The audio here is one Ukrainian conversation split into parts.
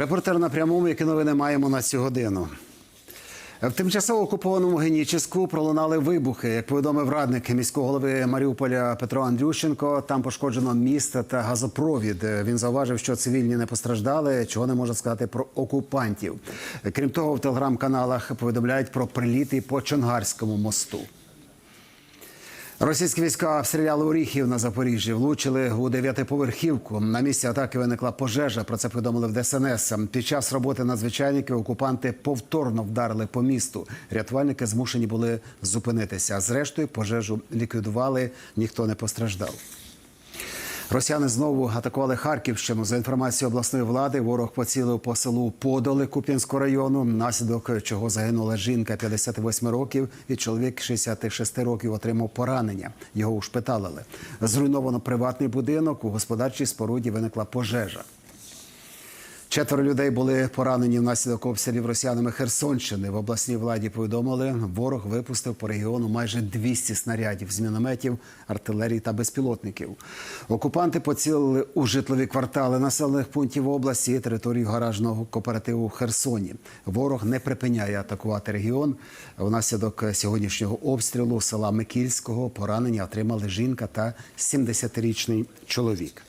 Репортер на прямому, які новини маємо на цю годину. В тимчасово окупованому Геніческу пролунали вибухи. Як повідомив радник міського голови Маріуполя Петро Андрющенко, там пошкоджено міст та газопровід. Він зауважив, що цивільні не постраждали, чого не може сказати про окупантів. Крім того, в телеграм-каналах повідомляють про приліти по Чонгарському мосту. Російські війська обстріляли Оріхів на Запоріжжі, влучили у дев'ятиповерхівку. На місці атаки виникла пожежа. Про це повідомили в ДСНС. Під час роботи надзвичайників окупанти повторно вдарили по місту. Рятувальники змушені були зупинитися. Зрештою пожежу ліквідували. Ніхто не постраждав. Росіяни знову атакували Харківщину. За інформацією обласної влади, ворог поцілив по селу Подоли Куп'янського району, внаслідок чого загинула жінка 58 років і чоловік 66 років отримав поранення. Його ушпиталили. Зруйновано приватний будинок. У господарчій споруді виникла пожежа. Четверо людей були поранені внаслідок обстрілів росіянами Херсонщини. В обласній владі повідомили, ворог випустив по регіону майже 200 снарядів з мінометів, артилерії та безпілотників. Окупанти поцілили у житлові квартали населених пунктів області і територію гаражного кооперативу в Херсоні. Ворог не припиняє атакувати регіон. Внаслідок сьогоднішнього обстрілу села Микільського поранення отримали жінка та 70-річний чоловік.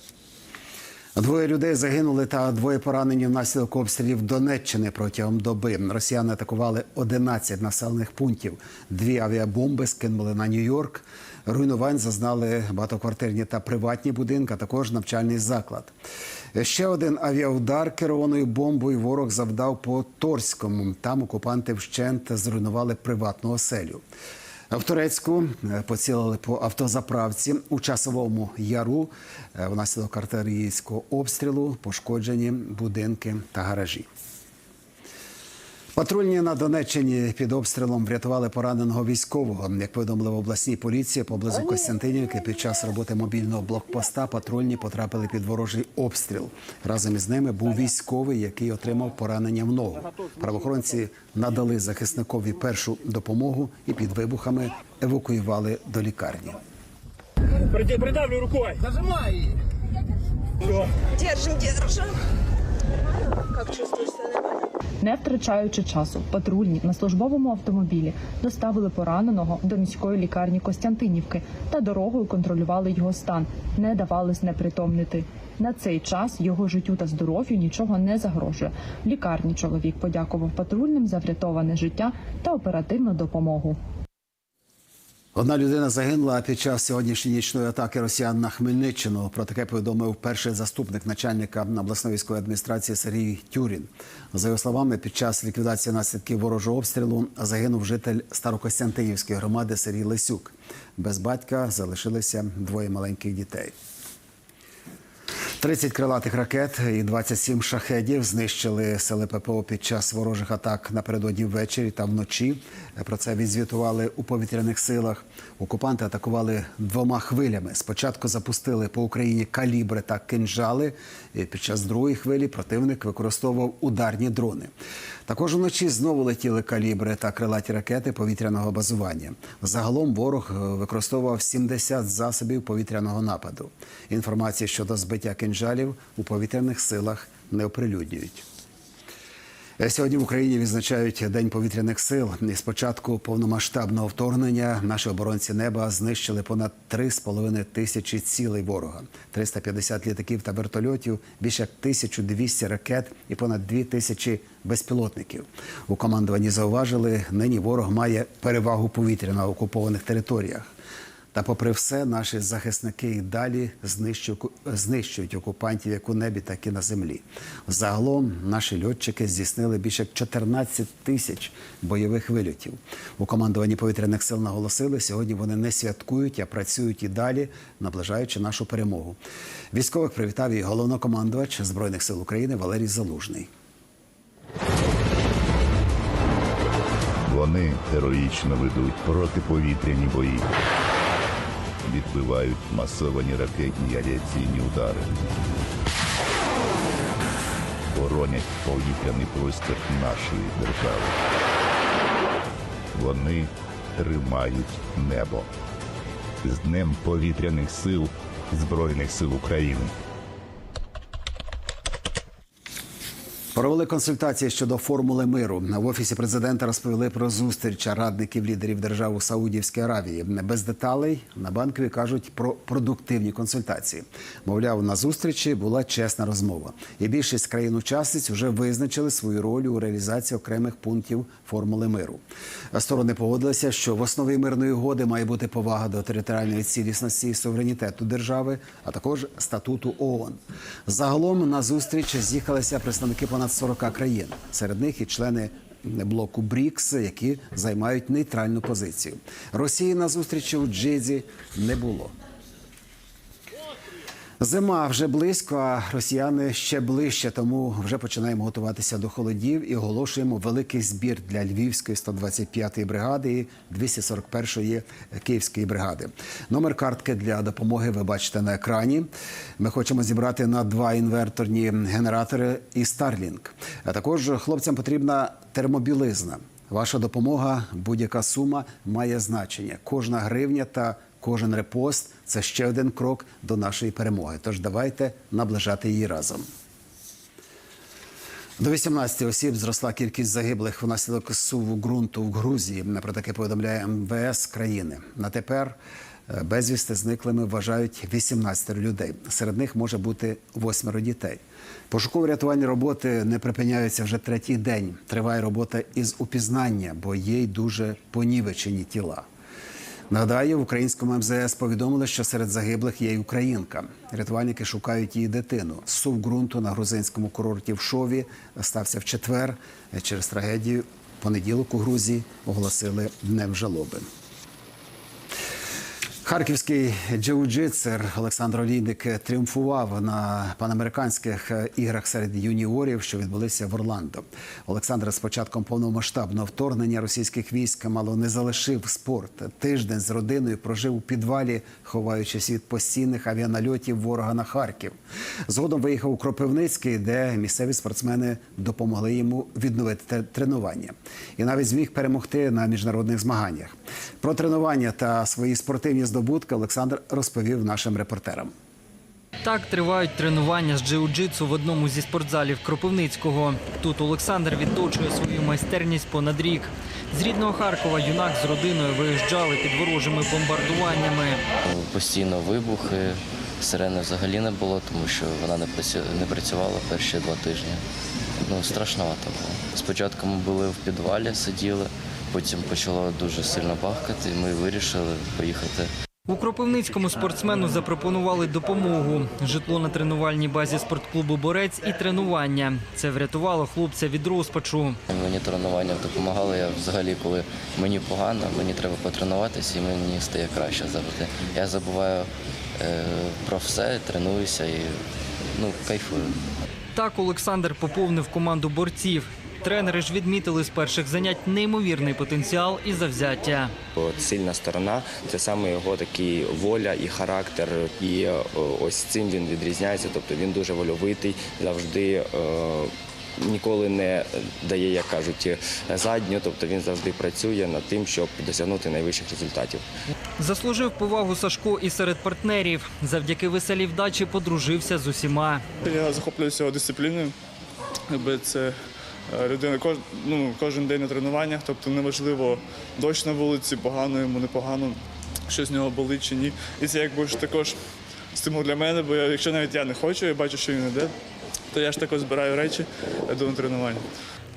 Двоє людей загинули та двоє поранені внаслідок обстрілів Донеччини протягом доби. Росіяни атакували 11 населених пунктів. Дві авіабомби скинули на Нью-Йорк. Руйнувань зазнали багатоквартирні та приватні будинки, а також навчальний заклад. Ще один авіаудар керованою бомбою ворог завдав по Торському. Там окупанти вщент зруйнували приватну оселю. В Турецьку е, поцілили по автозаправці у часовому яру. Е, Внаслідок артилерійського обстрілу пошкоджені будинки та гаражі. Патрульні на Донеччині під обстрілом врятували пораненого військового. Як повідомили в обласній поліції, поблизу Костянтинівки під час роботи мобільного блокпоста патрульні потрапили під ворожий обстріл. Разом із ними був військовий, який отримав поранення в ногу. Правоохоронці надали захисникові першу допомогу і під вибухами евакуювали до лікарні. Придавлю рукой. Нажимай! Держим, держим. Как чувствуешь себя нормально? Не втрачаючи часу, патрульні на службовому автомобілі доставили пораненого до міської лікарні Костянтинівки та дорогою контролювали його стан, не давали знепритомнити. На цей час його життю та здоров'ю нічого не загрожує. В лікарні чоловік подякував патрульним за врятоване життя та оперативну допомогу. Одна людина загинула під час сьогоднішньої нічної атаки росіян на Хмельниччину. Про таке повідомив перший заступник начальника обласної військової адміністрації Сергій Тюрін. За його словами, під час ліквідації наслідків ворожого обстрілу загинув житель Старокостянтинівської громади Сергій Лисюк. Без батька залишилися двоє маленьких дітей. 30 крилатих ракет і 27 шахедів знищили сили ППО під час ворожих атак напередодні ввечері та вночі. Про це відзвітували у повітряних силах. Окупанти атакували двома хвилями. Спочатку запустили по Україні калібри та кинжали. І під час другої хвилі противник використовував ударні дрони. Також вночі знову летіли калібри та крилаті ракети повітряного базування. Загалом ворог е, використовував 70 засобів повітряного нападу. Інформації щодо збиття кинжалів у повітряних силах не оприлюднюють. Е, Сьогодні в Україні відзначають День повітряних сил. І з початку повномасштабного вторгнення наші оборонці неба знищили понад 3,5 тисячі цілей ворога, 350 літаків та вертольотів, більше як 1200 ракет і понад 2 тисячі безпілотників. У командуванні зауважили, нині ворог має перевагу повітря на окупованих територіях. Та, попри все, наші захисники і далі знищують, окупантів як у небі, так і на землі. Загалом наші льотчики здійснили більше 14 тисяч бойових вильотів. У командуванні повітряних сил наголосили, сьогодні вони не святкують, а працюють і далі, наближаючи нашу перемогу. Військових привітав і головнокомандувач збройних сил України Валерій Залужний. Вони героїчно ведуть протиповітряні бої, відбивають масовані ракетні авіаційні удари, боронять повітряний простір нашої держави. Вони тримають небо. З Днем повітряних сил Збройних сил України. Провели консультації щодо формули миру. В офісі президента розповіли про зустріч радників лідерів держав у Саудівській Аравії. Без деталей на банкові кажуть про продуктивні консультації. Мовляв, на зустрічі була чесна розмова, і більшість країн-учасниць вже визначили свою роль у реалізації окремих пунктів формули миру. Сторони погодилися, що в основі мирної угоди має бути повага до територіальної цілісності і суверенітету держави, а також статуту ООН. Загалом на зустріч з'їхалися представники понад 40 країн. Серед них і члени блоку БРІКС, які займають нейтральну позицію. Росії на зустрічі у Джизі не було. Зима вже близько, а росіяни ще ближче, тому вже починаємо готуватися до холодів і оголошуємо великий збір для Львівської 125-ї бригади і 241-ї Київської бригади. Номер картки для допомоги ви бачите на екрані. Ми хочемо зібрати на два інверторні генератори і Starlink. А також хлопцям потрібна термобілизна. Ваша допомога, будь-яка сума має значення. Кожна гривня та кожен репост це ще один крок до нашої перемоги. Тож давайте наближати її разом. До 18 осіб зросла кількість загиблих внаслідок суву ґрунту в Грузії. Про таке повідомляє МВС країни. На тепер е, безвісти зниклими вважають 18 людей. Серед них може бути восьмеро дітей. Пошуково-рятувальні роботи не припиняються вже третій день. Триває робота із упізнання, бо є й дуже понівечені тіла. Нагадаю, в українському МЗС повідомили, що серед загиблих є й українка. Рятувальники шукають її дитину. Сув ґрунту на грузинському курорті в Шові стався в четвер. Через трагедію понеділок у Грузії оголосили днем жалоби. Харківський джиу-джитсер Олександр Олійник тріумфував на панамериканських іграх серед юніорів, що відбулися в Орландо. Олександр з початком повномасштабного вторгнення російських військ мало не залишив спорт. Тиждень з родиною прожив у підвалі, ховаючись від постійних авіанальотів ворога на Харків. Згодом виїхав у Кропивницький, де місцеві спортсмени допомогли йому відновити тренування. І навіть зміг перемогти на міжнародних змаганнях. Про тренування та свої спортивні здобутки Олександр розповів нашим репортерам. Так тривають тренування з джиу-джитсу в одному зі спортзалів Кропивницького. Тут Олександр відточує свою майстерність понад рік. З рідного Харкова юнак з родиною виїжджали під ворожими бомбардуваннями. Постійно вибухи, сирени взагалі не було, тому що вона не працювала перші два тижні. Ну, страшновато було. Спочатку ми були в підвалі, сиділи, потім почало дуже сильно бахкати, і ми вирішили поїхати У Кропивницькому спортсмену запропонували допомогу. Житло на тренувальній базі спортклубу Борець і тренування. Це врятувало хлопця від розпачу. Мені тренування допомагало. Я взагалі, коли мені погано, мені треба потренуватися і мені стає краще завжди. Я забуваю е, про все, тренуюся і ну, кайфую. Так Олександр поповнив команду борців. Тренери ж відмітили з перших занять неймовірний потенціал і завзяття. Сильна сторона це саме його такий воля і характер. І е, ось цим він відрізняється. Тобто він дуже вольовитий, завжди е, ніколи не дає, як кажуть, задню. Тобто він завжди працює над тим, щоб досягнути найвищих результатів. Заслужив повагу Сашко і серед партнерів. Завдяки веселій вдачі подружився з усіма. Я захоплююся дисципліною. Якби це е, людина кож, ну, кожен день на тренуваннях, тобто неважливо дощ на вулиці, погано йому, непогано, що з нього болить чи ні. І це якби ж також стимул для мене, бо якщо навіть я не хочу, я бачу, що він йде, то я ж також збираю речі, йду на тренування.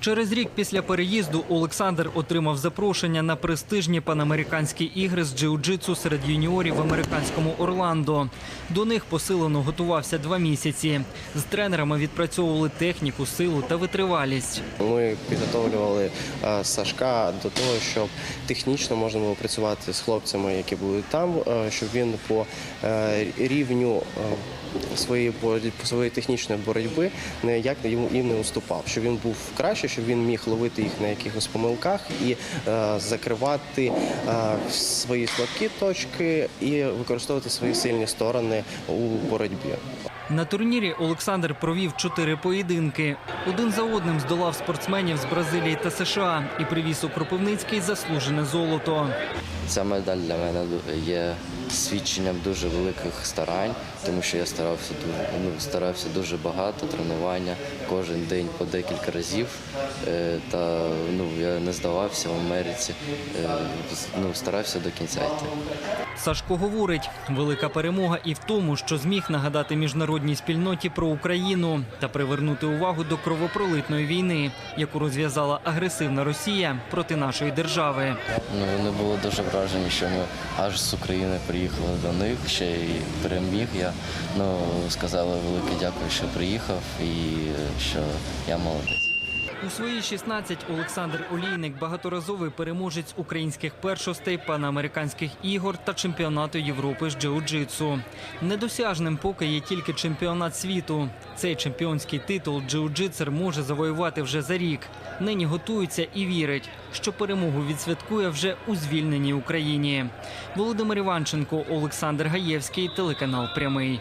Через рік після переїзду Олександр отримав запрошення на престижні панамериканські ігри з джиу-джитсу серед юніорів в американському Орландо. До них посилено готувався два місяці. З тренерами відпрацьовували техніку, силу та витривалість. Ми підготовлювали е, Сашка до того, щоб технічно можна було працювати з хлопцями, які були там, е, щоб він по е, рівню своєї своєї технічної боротьби ніяк їм не уступав. Щоб він був краще, щоб він міг ловити їх на якихось помилках і е, закривати е, свої слабкі точки і використовувати свої сильні сторони у боротьбі. На турнірі Олександр провів чотири поєдинки. Один за одним здолав спортсменів з Бразилії та США і привіз у Кропивницький заслужене золото. Ця медаль для мене є свідченням дуже великих старань, тому що я старався дуже, ну, старався дуже багато тренування, кожен день по декілька разів. Е, Та ну, я не здавався в Америці, е, ну, старався до кінця йти. Сашко говорить, велика перемога і в тому, що зміг нагадати міжнародній спільноті про Україну та привернути увагу до кровопролитної війни, яку розв'язала агресивна Росія проти нашої держави. Ну, вони були дуже вражені, що ми аж з України приїхали до них, ще й переміг я. Ну, сказали велике дякую, що приїхав і що я молодець. У свої 16 Олександр Олійник багаторазовий переможець українських першостей, панамериканських ігор та чемпіонату Європи з джиу-джитсу. Недосяжним поки є тільки чемпіонат світу. Цей чемпіонський титул джиу-джитсер може завоювати вже за рік. Нині готується і вірить, що перемогу відсвяткує вже у звільненій Україні. Володимир Іванченко, Олександр Гаєвський, телеканал Прямий.